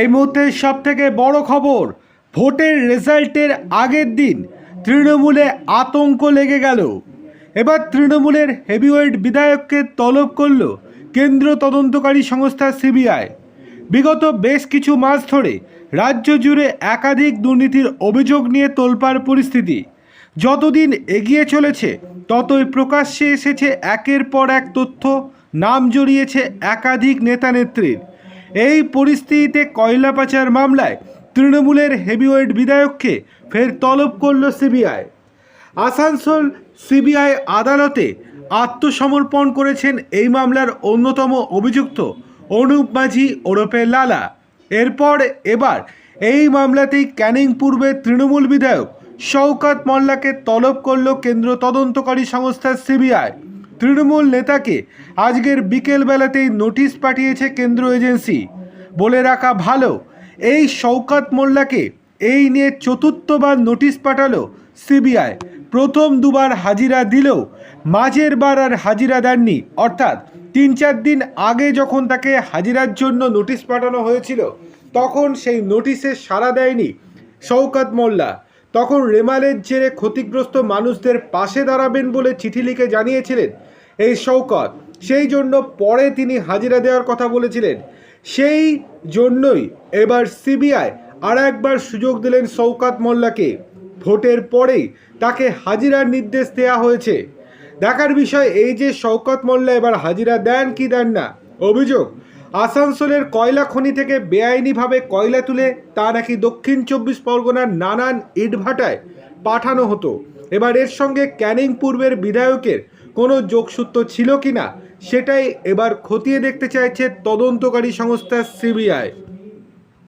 এই মুহূর্তে সব থেকে বড় খবর, ভোটের রেজাল্টের আগের দিন তৃণমূলে আতঙ্ক লেগে গেল। এবার তৃণমূলের হেভিওয়েট বিধায়ককে তলব করল কেন্দ্র তদন্তকারী সংস্থা সিবিআই। বিগত বেশ কিছু মাস ধরে রাজ্য জুড়ে একাধিক দুর্নীতির অভিযোগ নিয়ে তোলপাড় পরিস্থিতি। যতদিন এগিয়ে চলেছে, ততই প্রকাশ্যে এসেছে একের পর এক তথ্য, নাম জড়িয়েছে একাধিক নেতানেত্রীর। এই পরিস্থিতিতে কয়লা পাচার মামলায় তৃণমূলের হেভিওয়েট বিধায়ককে ফের তলব করল সিবিআই। আসানসোল সিবিআই আদালতে আত্মসমর্পণ করেছেন এই মামলার অন্যতম অভিযুক্ত অনুপ মাঝি ওরফে লালা। এরপর এবার এই মামলাতেই ক্যানিং পূর্বে তৃণমূল বিধায়ক শওকাত মোল্লাকে তলব করল কেন্দ্র তদন্তকারী সংস্থা সিবিআই। তৃণমূল নেতাকে আজকের বিকেলবেলাতেই নোটিশ পাঠিয়েছে কেন্দ্র এজেন্সি। বলে রাখা ভালো, এই শওকাত মোল্লাকে এই নিয়ে চতুর্থবার নোটিশ পাঠালো সিবিআই। প্রথম দুবার হাজিরা দিলেও মাঝের বার আর হাজিরা দেননি। অর্থাৎ তিন চার দিন আগে যখন তাকে হাজিরার জন্য নোটিশ পাঠানো হয়েছিল, তখন সেই নোটিশে সাড়া দেয়নি শওকাত মোল্লা। তখন রেমালের জেরে ক্ষতিগ্রস্ত মানুষদের পাশে দাঁড়াবেন বলে চিঠি লিখে জানিয়েছিলেন এই শওকত। সেই জন্য পরে তিনি হাজিরা দেওয়ার কথা বলেছিলেন। সেই জন্যই এবার সিবিআই আর একবার সুযোগ দিলেন শওকাত মোল্লাকে। ভোটের পরেই তাকে হাজিরার নির্দেশ দেওয়া হয়েছে। দেখার বিষয় এই যে শওকত মোল্লা এবার হাজিরা দেন কি দেন না, অভিযোগ আসানসোলের কয়লা খনি থেকে বেআইনিভাবে কয়লা তুলে তা নাকি দক্ষিণ চব্বিশ পরগনার নানান ইটভাটায় পাঠানো হতো। এবার এর সঙ্গে ক্যানিং পূর্বের বিধায়কের কোনো যোগসূত্র ছিল কি না সেটাই এবার খতিয়ে দেখতে চাইছে তদন্তকারী সংস্থা সিবিআই।